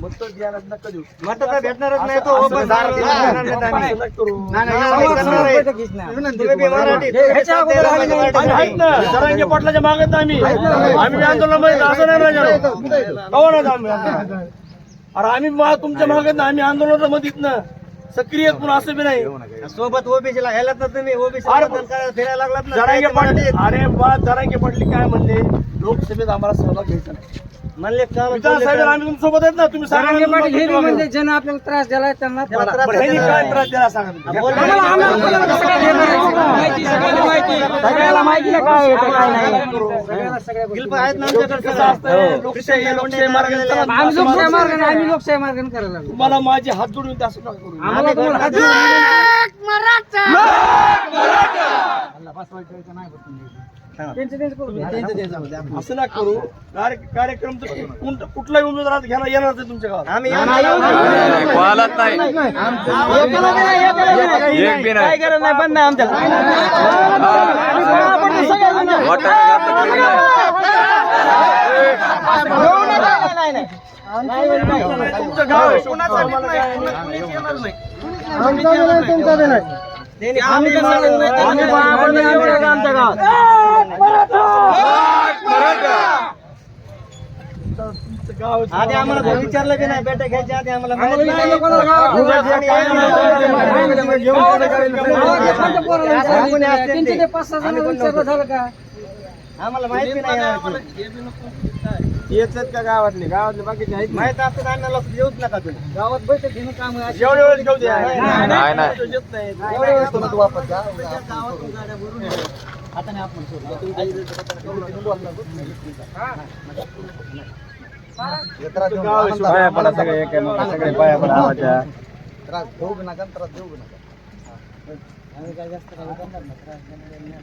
मत द्यायला नका देऊ मत तर भेटणारच नाही तो असं- ओपन असं- दार देणार नाही आम्ही. असं नका करू. नाही, नाही, एवढं करणार आहे. तुम्ही बी मराठी, तुम्ही साथ द्यायला पाहिजे आम्ही मराठी. आहेत ना जरांगे पाटलाच्या मागत ना आम्ही. आम्ही आंदोलनामध्ये असं नाही आंदोलनात? अरे आम्ही मा- तुमच्या मागत ना आम्ही आंदोलनामध्ये ना. सक्रिय पण असं बी नाही. सोबत ओबीसी ला घ्यायला तर तुम्ही ओबीसी फिरायला पाटील अरे बा जरांगे पाटील काय म्हणले? लोकसभेत आम्हाला सहभाग घ्यायचा नाही म्हणले का विधानसभेत आम्ही तुमच्यासोबत आहेत ना तुम्ही सांगा ना जरांगे पाटील हे बी तुमच्या म्हणजे ज्यांना आपल्याला त्रास दिलाय त्यांना त्याला त्रास बरं, ह्यांनी देणार काय नाही. त्रास दिला सांगा तुम्ही. बोल- आम्हाला- आम्हाला कोणाला कसं काय देणार आहे? माहिती सगळ्याला माहिती सगळ्याला माहिती आहे काय आहे, काय नाही सगळ्याला सगळ्या गोष्टी गिल्प आहेत ना आमच्याकडे कसं सगळं. असतं लोकशाही लोकशाही मार्गाने चला. आम्ही लोकशाही मार्गाने आम्ही लोकशाही मार्गाने करायला लागलो तुम्हाला माझे हात जोडून असं नका करू आम्हाला तुम्हाला हात. असं ना करू कार्य- कार्यक्रम कुठलाही उमेदवार घ्यायला येणार नाही तुमच्या गावात आम्ही. काय गरज नाही पण नाही नाही. तुमचं गाव कोणाचं नाही, का. आधी आम्हाला विचारलं बी नाही बैठक घ्यायची आधी आम्हाला माहीत नाही. विचारलं कोणाला गावात उगाच आणि आम्ही नाही. गावात कोणत्या पोराला विचारलं? कोणी असते त्यांचे ते. ते पाच सहा जण विचारलं झालं का गावातले गावातले बाकीचे आहेत माहीत असतं तर आम्हाला येऊच नका तुम्ही गावात बैठक घेणं काम आहे जेवढे वेळेस घेऊ द्या नाही, नाही, नाही. येत नाही. एवढ्या वेळेस तुम्ही वापस जा. तुमचं गाव आहे शेवटी. पाया पडा सगळे एक आहे, सगळे पाया पडा आवाच्या. त्रास देऊ बी नका त्रास देऊ बी नका आम्ही काय जास्त काही करणार नाही, त्रास देणार नाही.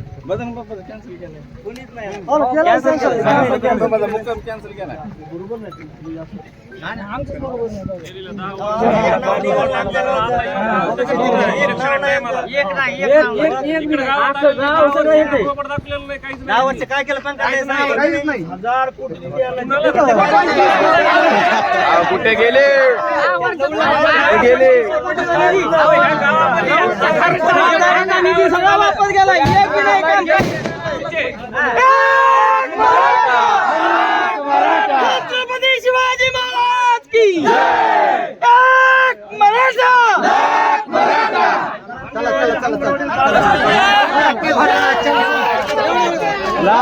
नाही. केलं. नाही. आमचं. दहा वर्ष काय केलं? पण काहीच नाही. हजार कोटी निधी आला. अहो, कुठे गेले? गेले निधी सगळा वापस गेला एक बी नाही काम छत्रपती शिवाजी महाराज की मराठा चला चला